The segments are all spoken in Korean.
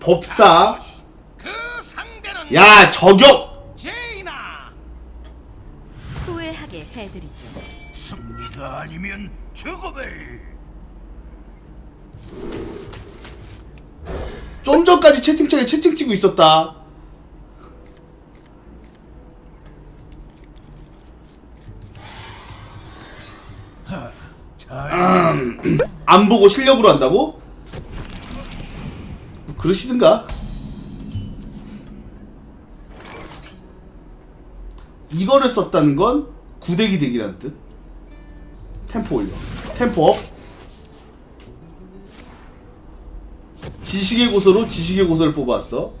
법사. 그 상대는 야 저격! 제이나 후회하게 해드리죠. 승리가 아니면 죽음을. 좀 전까지 채팅창에 채팅 치고 있었다. 안 보고 실력으로 한다고? 뭐 그러시든가. 이거를 썼다는 건 구대기 대기라는 뜻. 템포 올려. 템포 업. 지식의 고서로 지식의 고서를 뽑았어.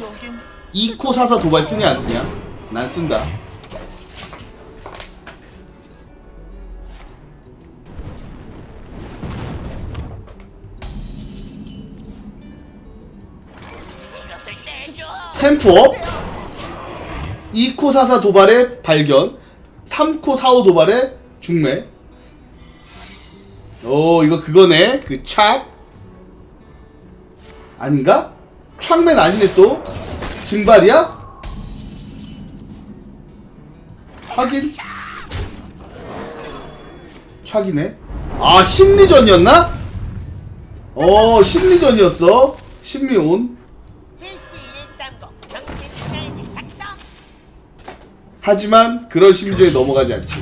여긴 이코 사사 도발 쓰냐 안 쓰냐? 난 쓴다 템포업 2코 사사 도발의 발견 3코 사오 도발의 중매. 오 이거 그거네. 그착 아닌가? 촥맨 아니네 또. 증발이야? 확인. 촥이네. 아 심리전이었나? 어 심리전이었어. 심리온 하지만 그런 심리전에 넘어가지 않지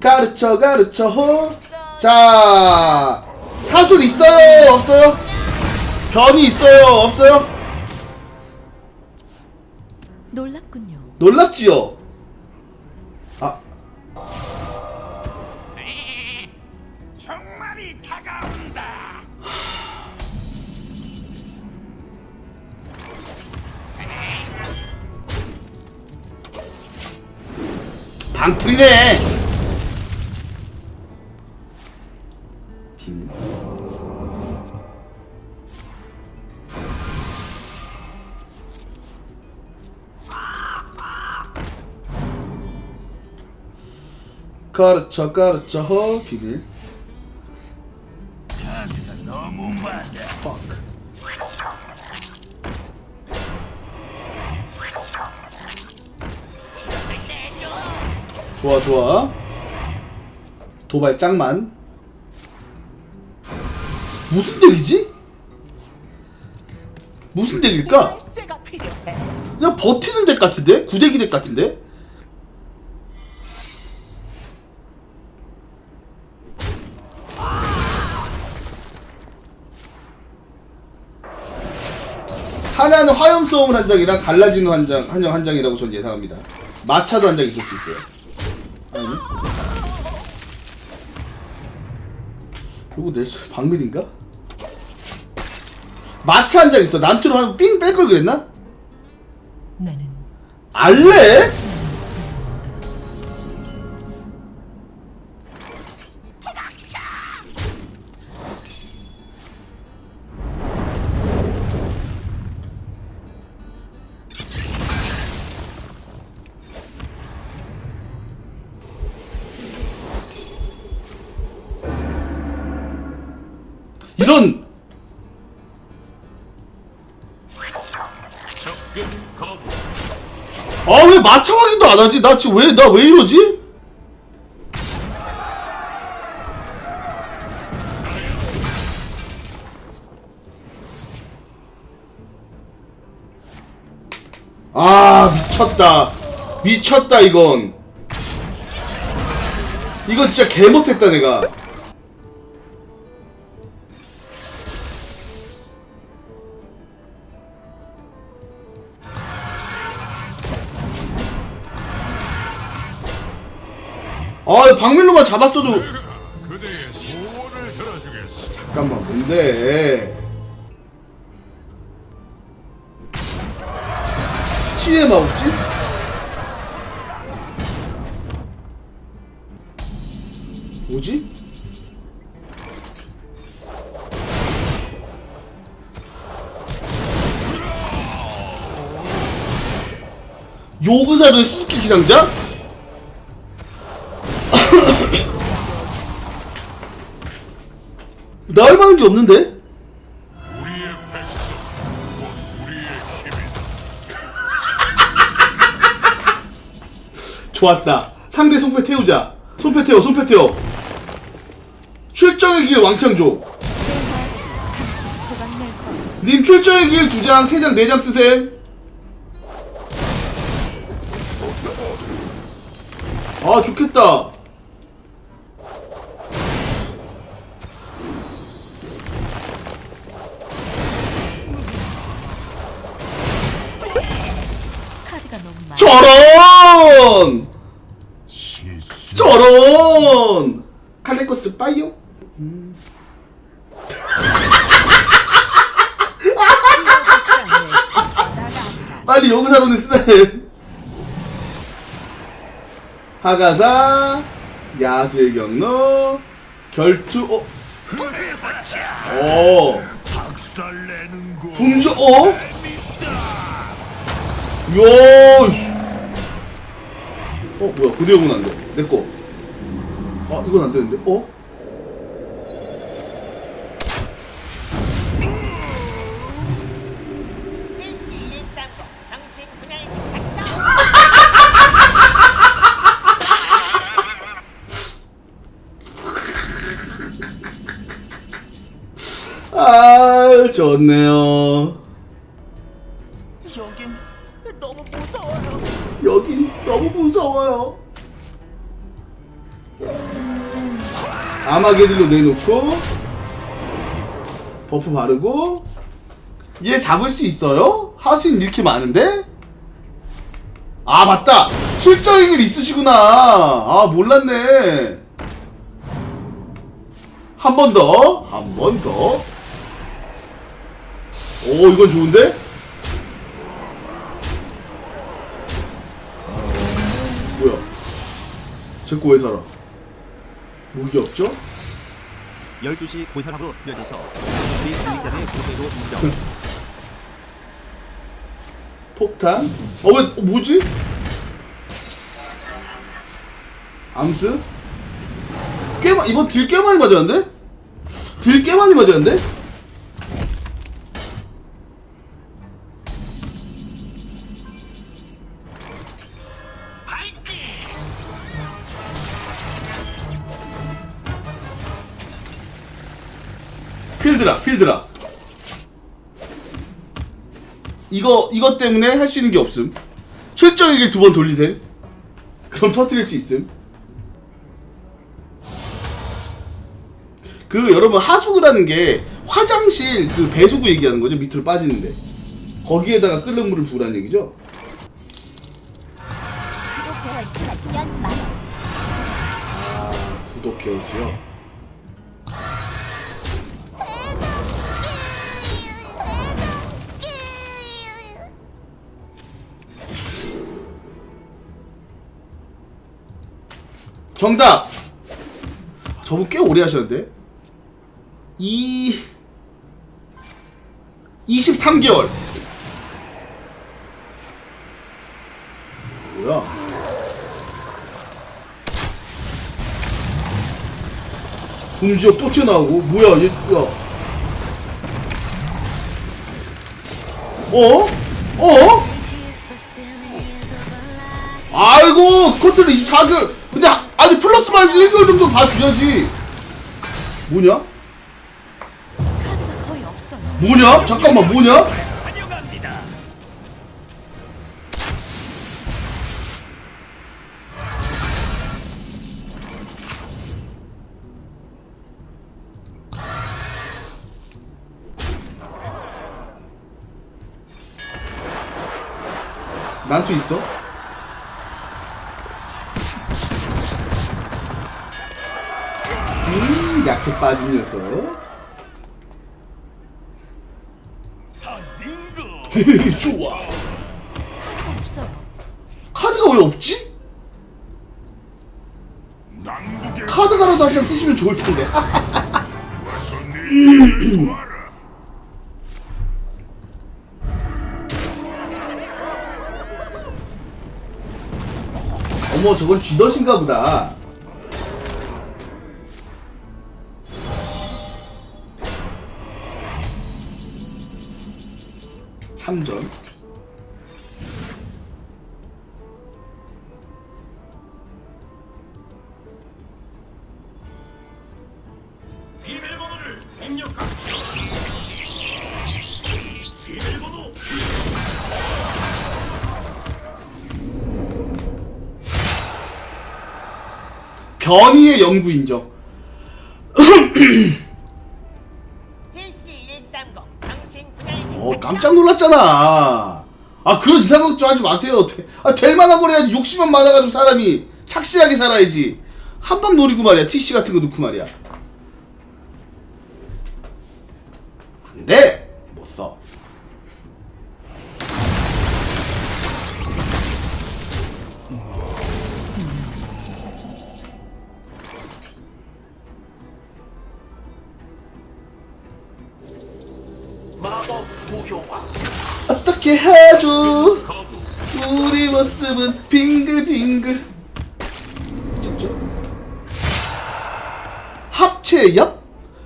가르쳐 가르쳐 호. 자 사술 있어요 없어요? 변이 있어요 없어요? 놀랍군요. 놀랍지요? 가르쳐 가르쳐 허 비밀 좋아 좋아 도발 짱만 무슨 덱이지? 무슨 덱일까? 그냥 버티는 덱 같은데? 구대기 덱 같은데? 하나는 화염소음을 한 장이랑 갈라지는 한 장, 한장 한 장이라고 전 예상합니다. 마차도 한 장 있을 수 있고요. 아니? 이거 내 방밀인가? 마차 한 장 있어. 난투로 한삥뺄 걸 그랬나? 나는 알레? 아 왜 마차 확인도 안 하지? 나 지금 왜 나 왜 이러지? 아 미쳤다 미쳤다 이건 이건 진짜 개 못했다 내가 아 박밀로만 잡았어도. 잠깐만 뭔데 치유의 마법지? 뭐지? 요구사도 스스키 기상자? 나할 만한 게 없는데? 우리의 백성, 곧 우리의 힘이다. 좋았다. 상대 손패 태우자. 손패 태워, 손패 태워. 출정의 길 왕창조. 조각낼 거예요. 님 출정의 길두 장, 세 장, 네 장 쓰셈. 아, 좋겠다. 빨리 여기사로는 쓰네. 하가사, 야수의 경로, 결투, 어? 어. 붕주, 어? 야, 씨. 어, 뭐야, 고대용은 안 돼. 내 거. 아, 이건 안 되는데, 어? 아, 좋네요. 여긴 너무 무서워요. 여긴 너무 무서워요. 아마게들로 내놓고 버프 바르고 얘 잡을 수 있어요? 하수인 이렇게 많은데? 아 맞다 길 있으시구나 아 몰랐네 한 번 더 한 번더 오 이건 좋은데? 뭐야? 제거 왜 살아? 무기 없죠? 12시 고혈압으로 쓰여져서 우리 분리자의 고대로 인정. 폭탄? 어, 왜, 어, 뭐지? 암스? 꽤, 마- 이번 딜 꽤 많이 맞았는데? 딜 꽤 많이 맞았는데? 필드라, 필드라. 이거, 이것 때문에 할 수 있는 게 없음. 얘기를 두번 돌리셈. 그럼 터뜨릴 수 있음. 그, 여러분, 하수구라는 게 화장실 그 배수구 얘기하는 거죠. 밑으로 빠지는데. 거기에다가 끓는 물을 부으라는 얘기죠. 구독 개월수요. 정답! 저분 꽤 오래 하셨는데? 이... 23개월! 뭐야? 공지역 또 튀어나오고 뭐야 얘 야. 어? 어? 아이고 커트를 24개월 근데 아- 아니 플러스 마이너스 1개월 정도 봐줘야지 뭐냐? 뭐냐? 잠깐만 뭐냐? 난수 있어? 음 약해 빠진 녀석. 좋아 카드가 왜 없지? 카드가라도 한 장 쓰시면 좋을 텐데. 어머 저건 쥐덫인가 보다 참전. 비밀번호를 입력합시오. 비밀번호. 변이의 연구 인정 어 깜짝 놀랐잖아. 아 그런 이상한 걱정 하지 마세요. 되- 아, 될 만한 걸 해야지. 욕심만 많아가지고 사람이 착실하게 살아야지. 한방 노리고 말이야. TC 같은 거 넣고 말이야. 안돼 어떻게 해줘 우리 모습은 빙글빙글. 합체 옆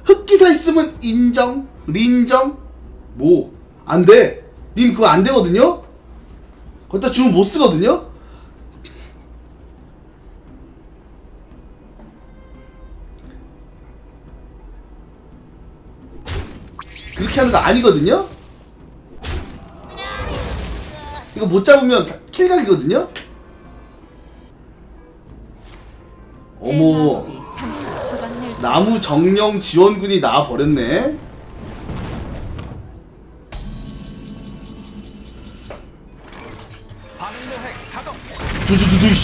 흑기사 있으면 인정 린정? 뭐 안돼. 님 그거 안 되거든요? 거기다 주문 못 쓰거든요? 그렇게 하는 거 아니거든요 이거 못 잡으면 다- 킬각이거든요? 어머 나무 정령 지원군이 나와 버렸네. 두두두두